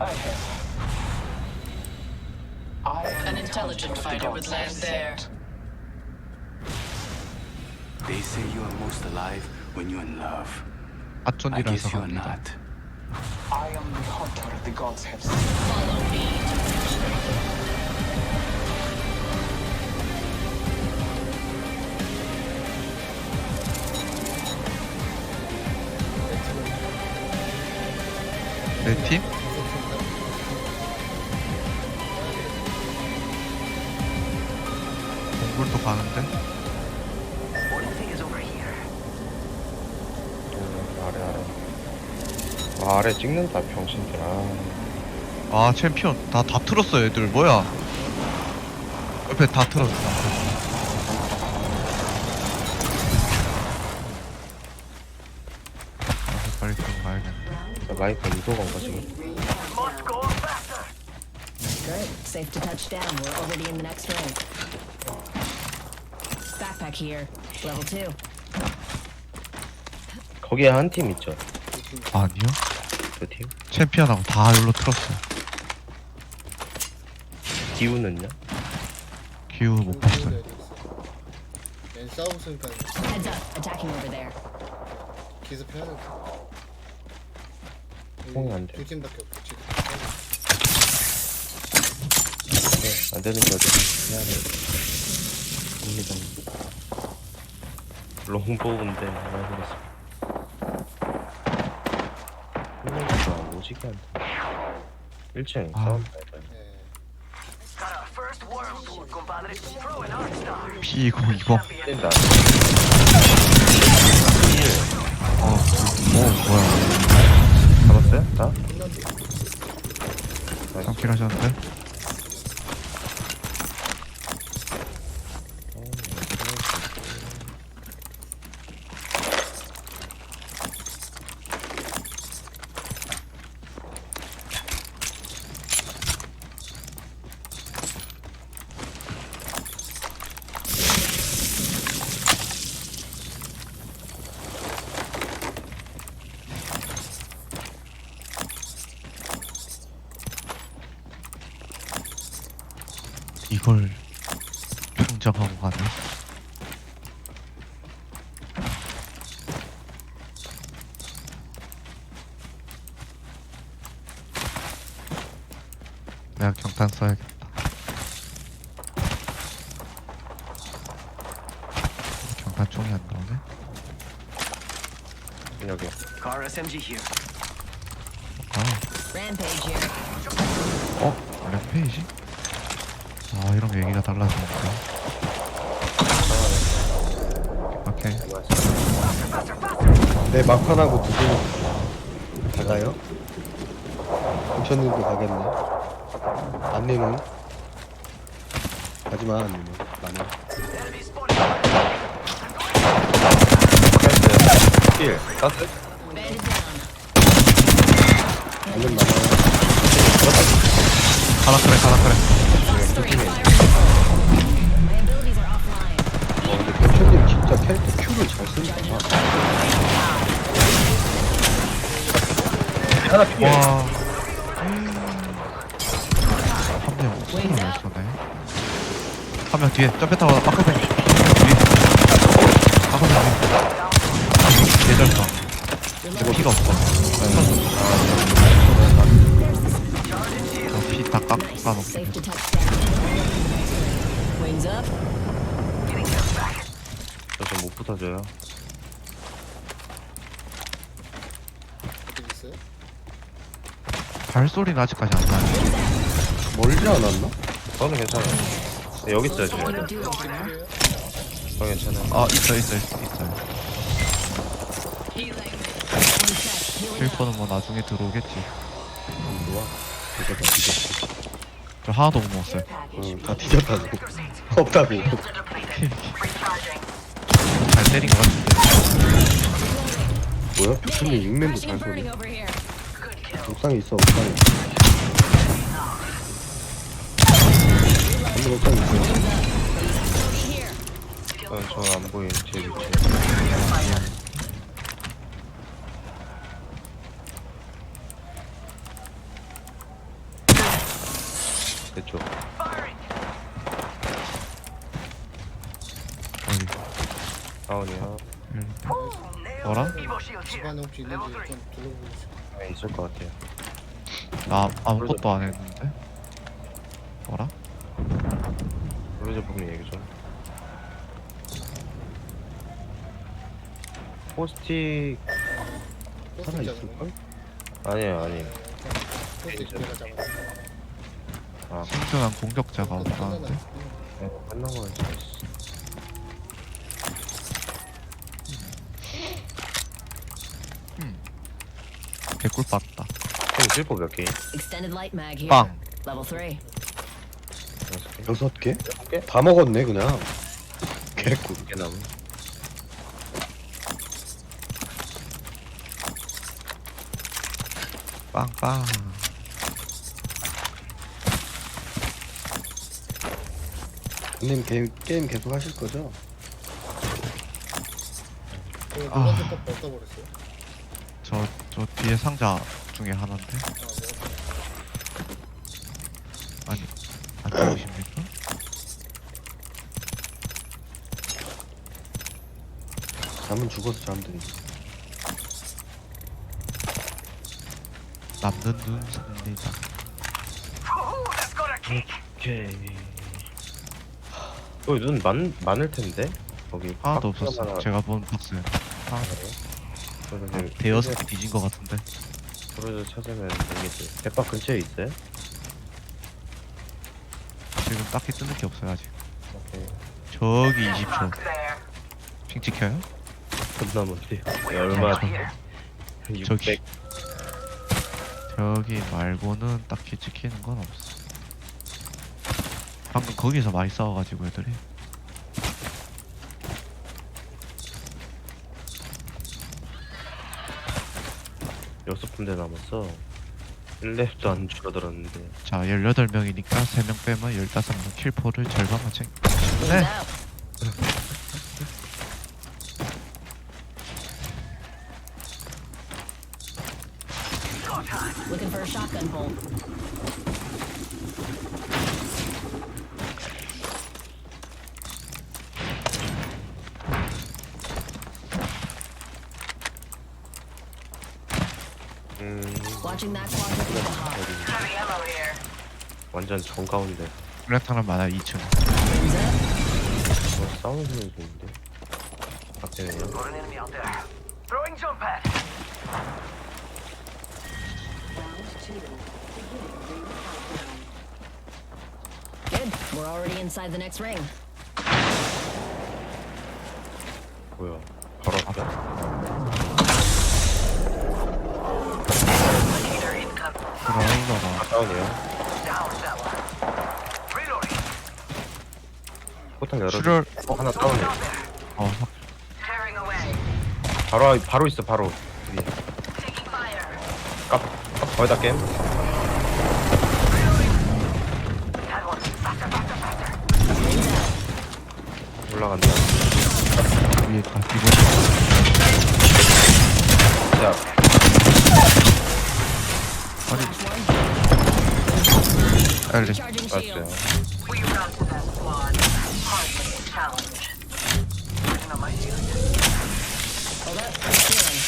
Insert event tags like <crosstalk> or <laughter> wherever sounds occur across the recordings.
Ahead. I An intelligent fighter would land there. They say you are most alive when you're in love. I guess you are not. I am the hunter the gods have sent. Follow me 동굴도 가는데? 음, 아래 아래. 아, 아래 찍는다 병신들 아. 아 챔피언. 다 다 틀었어 애들. 뭐야? 옆에 다 틀었어. 아 빨리 좀 가야겠네. 저 마이크 이도건가 지금. Good. Safe to touch down. We're already in the next ring. Backpack here. Level two. 거기에 한 팀 있죠 아니요 저팀 챔피언하고 다 여기로 틀었어 기우는요? 기우 못 봤어요 얜 싸우니까 Heads up. Attacking over there. 기습해야 돼. 통이 안 돼. 두 팀밖에 없고 지금. 네, 안 되는 거죠 해야 돼 됩니다 롱보우인데 해야겠습니다 플레이가 오지게 안 돼 1층 아. 돼 예. P20 20 뛴다 어, 어 뭐야 잡았어요? 다? 잡긴 하셨는데 이걸 평정하고 가네 내가 경탄 써야겠다 경탄 총이 안 나오네 여기 Car SMG here. 아, Rampage here. 어? 랩페이지? 아 이런 얘기가 달라지니까 오케이 네, 막판하고 두분 가가요? 부천님도 가겠네. 안내는? 가지마, 안내는. 나는. 안내는 많아요. 가라 그래 가라 그래 어, 근데 부천님 진짜 캐릭터 큐를 잘 쓴다. 뒤에 점프 타고 바꿔뱅 뒤에 바꿔뱅 뒤에 개잘다 이거 피가 없어 깎아놓고 to touch down. Wings up. 저좀못 붙어줘요 어디 있어요? 발소리는 아직까지 안 나네 멀지 않았나? 저는 괜찮아요 네, 여기 있어요 지금 do you? 저 괜찮아요 아 있어 있어 있어 있어요 healing. One sec. Healing up. 킬퍼는 뭐 나중에 들어오겠지 좋아. 뒤졌다, 뒤졌다. 저 하나도 못 먹었어요 응, 다 뒤졌다고. <laughs> 없다고. 잘 때린 것 같은데 뭐야? 부천님 육맨도 잘 소리. 옥상에 있어, 옥상에. 한번 옥상에 있어. 어, 저안 보이는 제 위치 내쪽 어디 다운이야 뭐라? 집안에 혹시 있는지 좀 둘러보고 싶어. 네, 있을 것 같아요 나 아무것도 안 했는데 뭐라? 브루저 보면 얘기 좀 포스틱 하나 포스트 있을걸? 아니에요 아니에요 포스트 내가 잡았어. 아 생존한 공격자가 없다는데 네, 끝난 거는 있어 개꿀 봤다 형 실버 몇 개? Extended light mag here. 빵 Level 3. 여섯 개? 여섯 개? 다 먹었네 그냥 개꿀 두개 남은 빵빵 님 게임, 게임 계속 하실 거죠? 그 아. 노란색 컵 어디다 버렸어요? 저, 저 뒤에 상자 중에 하나인데 아, 뭐. 아니 안 보이십니까? 잠은 죽어서 잠드니 남는 눈 삽니다 오케이 여기 눈 많, 많을 텐데? 거기 하나도 박스 없었어. 하나 제가 본 박스에 하나도 그러면 대여섯 개 뒤진 것 같은데. 브루저 찾으면 되겠지 대박 근처에 있어요? 지금 딱히 뜨는 게 없어요 아직. 오케이. 저기 20초. 핑 찍혀요? 겁나? 네, 얼마 저기. 600 저기 말고는 딱히 찍히는 건 없어 방금 거기서 많이 싸워가지고 애들이 여섯 군데 남았어 1렙도 안 줄어들었는데 자 18명이니까 3명 빼면 15명 킬포를 절반만 챙네 out. Looking for a shotgun bolt. 음 Watching that closet with a hawk. 어디 완전 정가운데 블랙타는 많아 2층 Wings out. 뭐 싸우는 소리 좋은데 밖에는요? Good. We're already inside the next ring. 뭐야 바로 앞에? 브라울러가 다운이에요. 포탈 열어 출혈. 어 하나 다운이야 어 사- 바로 앞- 바로 있어 바로. 깝, 깝 거의 다 게임 up. Healing.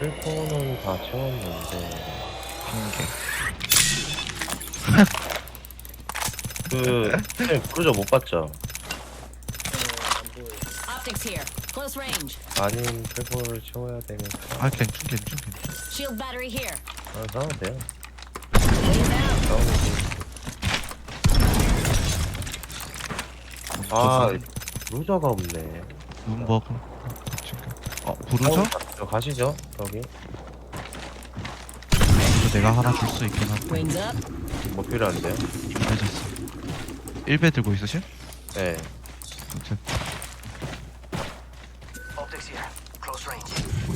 필포는 다 채웠는데 핑계 그 네, 크루저 못 봤죠? 안 보여요. Optics here. Close range. 아닌 필포를 채워야 되니까 아 괜찮 괜찮 괜찮 Shield battery here. 아 싸워도 돼요 Wings out. 싸우면 아 루저가 없네 눈 먹을 챙겨 어 부르죠? 저 가시죠 여기 이거 내가 하나 줄 수 있긴 한데 Wings up. 뭐 필요한데요? 이미 늦었어 1배 들고 있으실? 네 어쨌든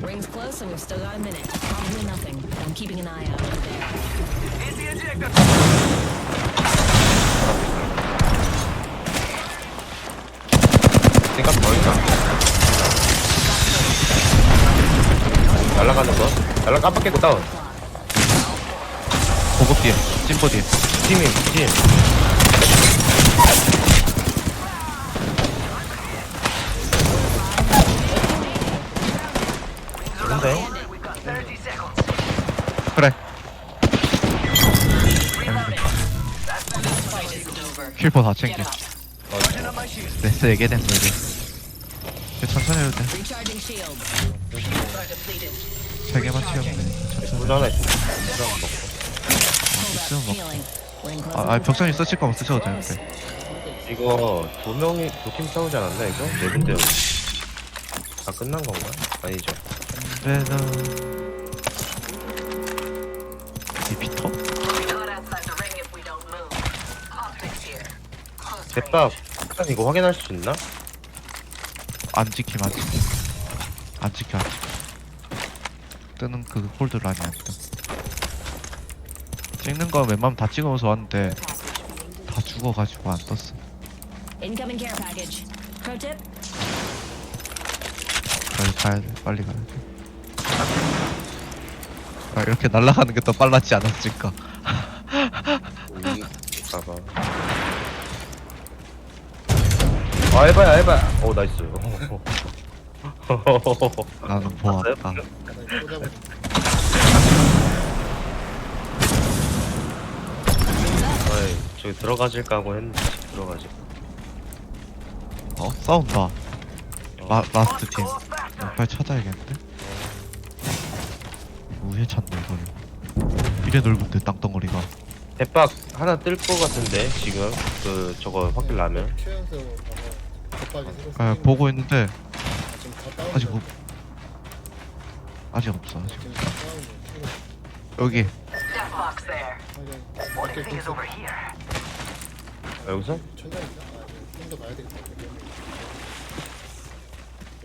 Rings close, and we've still got a minute. Probably nothing. but I'm keeping an eye out over there. 생각 더 있나? 날라가는 거? 날라 깜빡 깨고 다운 보급 뒤에 찐보 뒤에 팀이 팀. 킬포 다 챙겨 Get up. 네스 얘기 됐어 이제 천천히 해도 돼 Recharging shields. Shields are depleted. 세 개만 채우면 돼 천천히 물 하나 있어. 물 하나 먹고. Healing. We're in close 아, 아니 벽선이 쓰실 거면 쓰셔도 되는데 이거 두 명이 두 팀 싸우지 않았나 이거? 네 군데 다 끝난 건가? 아니죠. 그래서 대박. 일단 이거 확인할 수 있나? 안 지킴 안 지킴 안 지켜 안 지켜 뜨는 그 홀드를 아니 안떠 찍는 거 웬만하면 다 찍으면서 왔는데 다 죽어가지고 안 떴어 Incoming care package. Pro tip. 빨리 가야 돼 빨리 가야 돼 아, 이렇게 날아가는 게 더 빨랐지 않았을까 우리 봐봐. 아 에바야 에바야. 오 나이스. 나는 보았다 하나 꽂아버려. 어이 저기 들어가질까 하고 했는데 들어가지. 어 싸운다 라, 라스트 팀 어, 빨리 찾아야겠는데 우회 찾네 이거를 이래 넓은데 땅덩어리가 대박 하나 뜰것 같은데 지금 그 저거 확실 나면. 최연소. 새로 아 생긴 보고 있는데 거. 지금 다 다운. 아직 못 아직 없어 아직 지금 다 다운. 새로 여기 Death box there. 확인. 어깨 뚫고. 아, 여기서? 천장인가? 아, 좀더 가야 되겠다.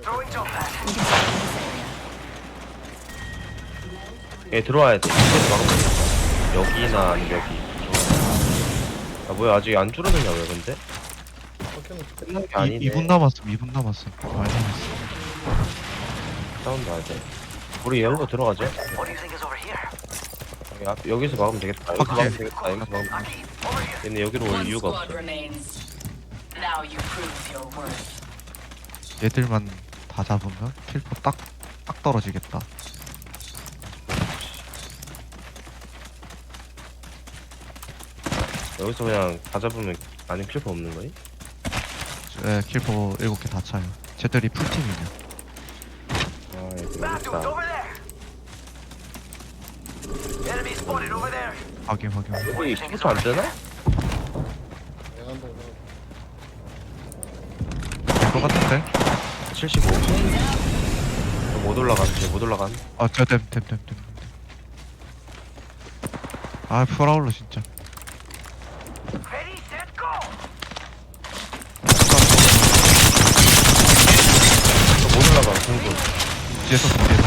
Area. 예 들어와야 돼. 여기나 아니면 여기. 아 뭐야 아직 안 줄어드냐 왜 근데? 끝난 게 이, 아니네. 2 분 남았음 2분 남았음 많이 남았어 사운드 하자. 우리 열로 들어가죠. 여기 앞, 여기서 막으면 되겠다. 여기서 막으면 되겠다. 여기서 막으면 되겠다. 얘네 여기로 올 One 이유가 squad 없어. remains. Now you prove your worth. 얘들만 다 잡으면 킬포 딱, 딱 떨어지겠다 여기서 그냥 다 잡으면 안에 필요 없는 거니? 예, 킬포 7개 다 차요 쟤들이 풀팀이네 아 이거 어렵다. 확인 확인 여기 필터 안 되나? 될것 같은데? 75. 못 올라가면 못 올라가면. 아, 저됨됨됨됨 아, 프라울러 진짜 못 올라가 공군. 뒤에서 뒤에서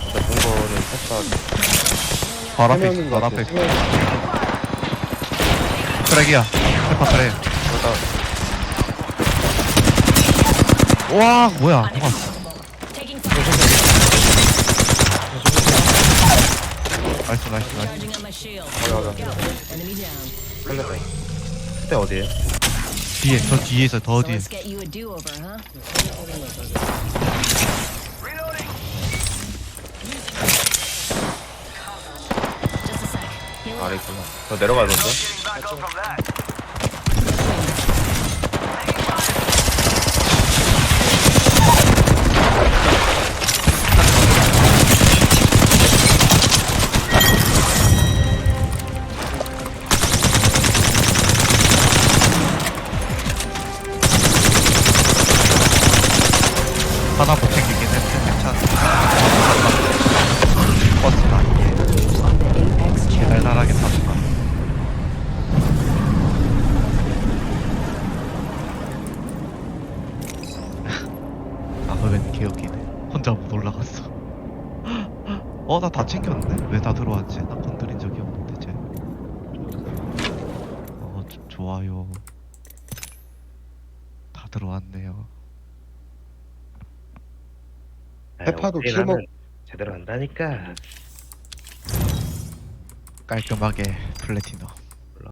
진짜 공군은 패스하기. 발세 앞에 명인 있어 것발 같아. 앞에 세 명. 트랙이야 페파 트랙 그러다 와 뭐야 뭐가 Taking fire. 나이스 나이스 나이스 Charging my shield. 가자. Enemy down. 끝냈다. 그때 어디에? 뒤에 저 뒤에서 더 뒤에 아래. 있구나. 저 내려가야 건데? 나 다 챙겼는데? 왜 다 들어왔지? 나 건드린 적이 없는데 쟤. 어, 조- 좋아요. 다 들어왔네요. 네, 페파도 오케이, 킬 먹- 나는 제대로 한다니까. 깔끔하게 플래티넘